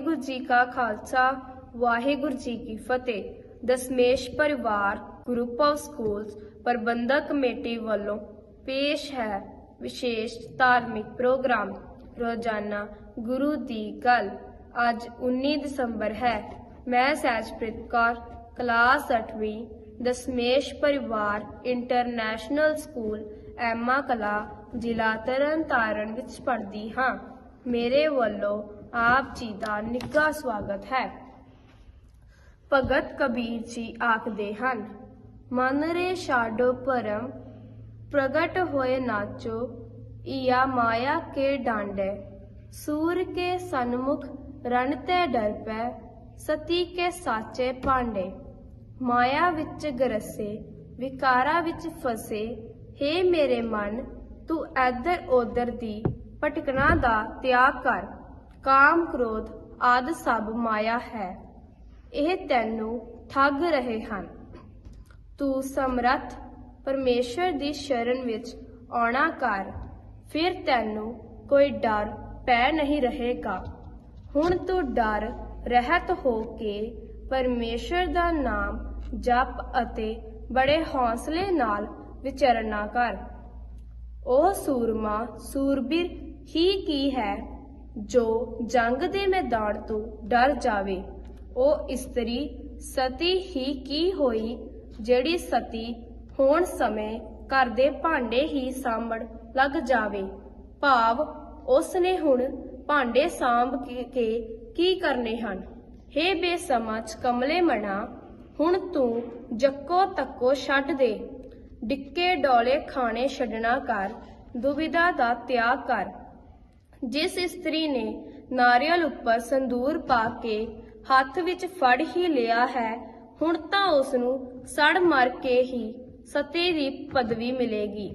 ਵਾਹਿਗੁਰੂ ਜੀ ਕਾ ਖਾਲਸਾ, ਵਾਹਿਗੁਰੂ ਜੀ ਕੀ ਫਤਿਹ। Dasmesh Parivar group of schools Parbandhak committee ਵੱਲੋਂ ਪੇਸ਼ ਹੈ ਵਿਸ਼ੇਸ਼ ਧਾਰਮਿਕ ਪ੍ਰੋਗਰਾਮ। ਰੋਜ਼ਾਨਾ ਗੁਰੂ ਦੀ ਗੱਲ ਅੱਜ 19 ਦਸੰਬਰ ਹੈ। ਮੈਂ ਸਹਿਜਪ੍ਰੀਤ ਕੌਰ, ਕਲਾਸ 8ਵੀਂ Dasmesh Parivar international school Emma ਕਲਾ, ਜ਼ਿਲ੍ਹਾ ਤਰਨਤਾਰਨ ਵਿੱਚ ਪੜ੍ਹਦੀ ਹਾਂ। ਮੇਰੇ ਵੱਲੋਂ ਆਪ ਜੀ ਦਾ ਨਿੱਘਾ ਸਵਾਗਤ ਹੈ। ਭਗਤ ਕਬੀਰ ਜੀ ਆਖਦੇ ਹਨ, ਮਨ ਰੇ ਛਾਡੋ ਭਰਮ ਪ੍ਰਗਟ ਹੋਏ ਨਾਚੋ, ਈਆ ਮਾਇਆ ਕੇ ਡਾਂਡੇ, ਸੂਰ ਕੇ ਸਨਮੁਖ ਰਣ ਤੇ ਡਰ ਪੈ ਸਤੀ ਕੇ ਸਾਚੇ ਪਾਂਡੇ ਮਾਇਆ ਵਿੱਚ ਗਰਸੇ, ਵਿਕਾਰਾਂ ਵਿੱਚ ਫਸੇ, ਹੇ ਮੇਰੇ ਮਨ, ਤੂੰ ਇੱਧਰ ਉੱਧਰ ਦੀ ਭਟਕਣਾ ਦਾ ਤਿਆਗ ਕਰ। ਕਾਮ ਕ੍ਰੋਧ ਆਦ ਸਭ ਮਾਇਆ ਹੈ। ਇਹ ਤੈਨੂੰ ਠੱਗ ਰਹੇ ਹਨ। ਤੂੰ ਸਮਰੱਥ ਪਰਮੇਸ਼ਰ ਦੀ ਸ਼ਰਨ ਵਿੱਚ ਆਉਣਾ ਕਰ। ਫਿਰ ਤੈਨੂੰ ਕੋਈ ਡਰ ਪੈ ਨਹੀਂ ਰਹੇਗਾ। ਹੁਣ ਤੂੰ ਡਰ ਰਹਿਤ ਹੋ ਕੇ ਪਰਮੇਸ਼ਰ ਦਾ ਨਾਮ ਜਪ ਅਤੇ ਬੜੇ ਹੌਸਲੇ ਨਾਲ ਵਿਚਰਨਾ ਕਰ। ਉਹ ਸੂਰਮਾ ਸੂਰਬੀਰ ਹੀ ਕੀ ਹੈ? ਜੋ ਜੰਗ ਦੇ ਮੈਦਾਨ ਤੋਂ ਡਰ ਜਾਵੇ, ਉਹ ਇਸਤਰੀ ਸਤੀ ਹੀ ਕੀ ਹੋਈ, ਜਿਹੜੀ ਸਤੀ ਹੋਣ ਸਮੇਂ ਘਰ ਦੇ ਭਾਂਡੇ ਹੀ ਸਾਂਭਣ ਲੱਗ ਜਾਵੇ। ਭਾਵ ਉਸ ਨੇ ਹੁਣ ਭਾਂਡੇ ਸਾਂਭ ਕੇ ਕੀ ਕਰਨੇ ਹਨ? ਹੇ ਬੇਸਮਝ ਕਮਲੇ ਮਣਾ, ਹੁਣ ਤੂੰ ਜੱਕੋ ਤੱਕੋ ਛੱਡ ਦੇ। ਡਿੱਕੇ ਡੋਲੇ ਖਾਣੇ ਛੱਡਣਾ ਕਰ ਦੁਬਿਧਾ ਦਾ ਤਿਆਗ ਕਰ। ਜਿਸ ਇਸਤਰੀ ਨੇ ਨਾਰੀਅਲ ਉੱਪਰ ਸੰਦੂਰ ਪਾ ਕੇ ਹੱਥ ਵਿੱਚ ਫੜ ਹੀ ਲਿਆ ਹੈ, ਹੁਣ ਤਾਂ ਉਸ ਨੂੰ ਸੜ ਮਰ ਕੇ ਹੀ ਸਤੀ ਦੀ ਪਦਵੀ ਮਿਲੇਗੀ।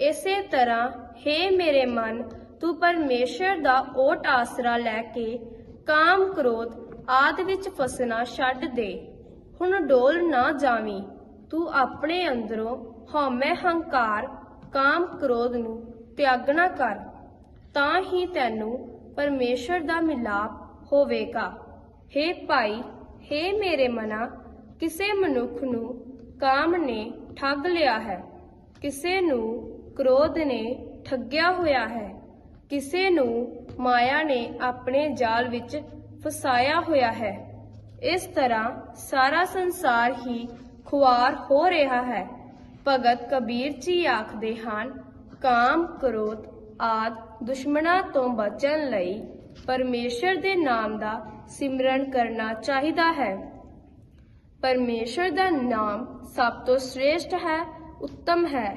ਇਸੇ ਤਰ੍ਹਾਂ, ਹੇ ਮੇਰੇ ਮਨ, ਤੂੰ ਪਰਮੇਸ਼ਰ ਦਾ ਓਟ ਆਸਰਾ ਲੈ ਕੇ ਕਾਮ ਕ੍ਰੋਧ ਆਦ ਵਿੱਚ ਫਸਣਾ ਛੱਡ ਦੇ। ਹੁਣ ਡੋਲ ਨਾ ਜਾਵੀਂ, ਤੂੰ ਆਪਣੇ ਅੰਦਰੋਂ ਹਉਮੈ ਹੰਕਾਰ ਕਾਮ ਕ੍ਰੋਧ ਨੂੰ ਤਿਆਗਣਾ ਕਰ। ਤਾਂ ਹੀ ਤੈਨੂੰ ਪਰਮੇਸ਼ਰ ਦਾ ਮਿਲਾਪ ਹੋਵੇਗਾ। ਹੇ ਭਾਈ, ਹੇ ਮੇਰੇ ਮਨਾ, ਕਿਸੇ ਮਨੁੱਖ ਨੂੰ ਕਾਮ ਨੇ ਠੱਗ ਲਿਆ ਹੈ। ਕਿਸੇ ਨੂੰ ਕ੍ਰੋਧ ਨੇ ਠੱਗਿਆ ਹੋਇਆ ਹੈ। ਕਿਸੇ ਨੂੰ ਮਾਇਆ ਨੇ ਆਪਣੇ ਜਾਲ ਵਿੱਚ ਫਸਾਇਆ ਹੋਇਆ ਹੈ। ਇਸ ਤਰ੍ਹਾਂ ਸਾਰਾ ਸੰਸਾਰ ਹੀ ਖੁਆਰ ਹੋ ਰਿਹਾ ਹੈ। ਭਗਤ ਕਬੀਰ ਜੀ ਆਖਦੇ ਹਨ, ਕਾਮ, ਕ੍ਰੋਧ ਆਦ ਦੁਸ਼ਮਣਾਂ ਤੋਂ ਬਚਣ ਲਈ ਪਰਮੇਸ਼ਰ ਦੇ ਨਾਮ ਦਾ ਸਿਮਰਨ ਕਰਨਾ ਚਾਹੀਦਾ ਹੈ। ਪਰਮੇਸ਼ਰ ਦਾ ਨਾਮ ਸਭ ਤੋਂ ਸ੍ਰੇਸ਼ਟ ਹੈ, ਉੱਤਮ ਹੈ।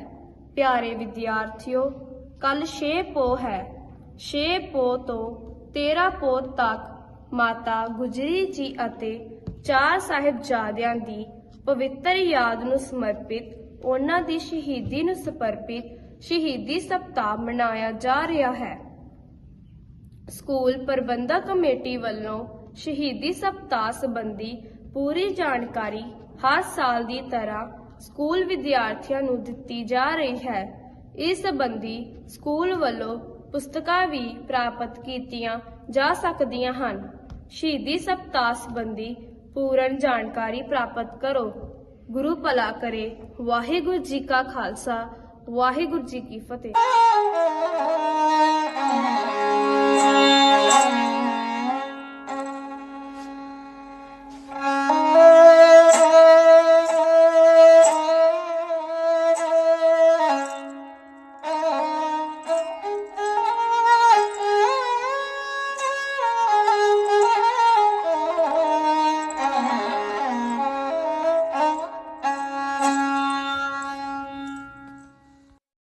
ਪਿਆਰੇ ਵਿਦਿਆਰਥੀਓ ਕੱਲ 6 ਪੋ ਹੈ। 6 ਪੋ ਤੋਂ 13 ਪੋ ਤੱਕ ਮਾਤਾ ਗੁਜਰੀ ਜੀ ਅਤੇ ਚਾਰ ਸਾਹਿਬਜ਼ਾਦਿਆਂ ਦੀ ਪਵਿੱਤਰ ਯਾਦ ਨੂੰ ਸਮਰਪਿਤ, ਉਹਨਾਂ ਦੀ ਸ਼ਹੀਦੀ ਨੂੰ ਸਮਰਪਿਤ ਸ਼ਹੀਦੀ ਸਪਤਾਹ ਮਨਾਇਆ ਜਾ ਰਿਹਾ ਹੈ। ਸਕੂਲ ਪ੍ਰਬੰਧਕ ਕਮੇਟੀ ਵੱਲੋਂ ਸ਼ਹੀਦੀ ਸਪਤਾਹ ਸੰਬੰਧੀ ਪੂਰੀ ਜਾਣਕਾਰੀ ਹਰ ਸਾਲ ਦੀ ਤਰ੍ਹਾਂ ਸਕੂਲ ਵਿਦਿਆਰਥੀਆਂ ਨੂੰ ਦਿੱਤੀ ਜਾ ਰਹੀ ਹੈ। ਇਸ ਸੰਬੰਧੀ ਸਕੂਲ ਵੱਲੋਂ ਪੁਸਤਕਾਂ ਵੀ ਪ੍ਰਾਪਤ ਕੀਤੀਆਂ ਜਾ ਸਕਦੀਆਂ ਹਨ। ਸ਼ਹੀਦੀ ਸਪਤਾਹ ਸੰਬੰਧੀ ਪੂਰਨ ਜਾਣਕਾਰੀ ਪ੍ਰਾਪਤ ਕਰੋ। ਗੁਰੂ ਭਲਾ ਕਰੇ। ਵਾਹਿਗੁਰੂ ਜੀ ਕਾ ਖਾਲਸਾ। ਵਾਹਿਗੁਰੂ ਜੀ ਕੀ ਫਤਿਹ।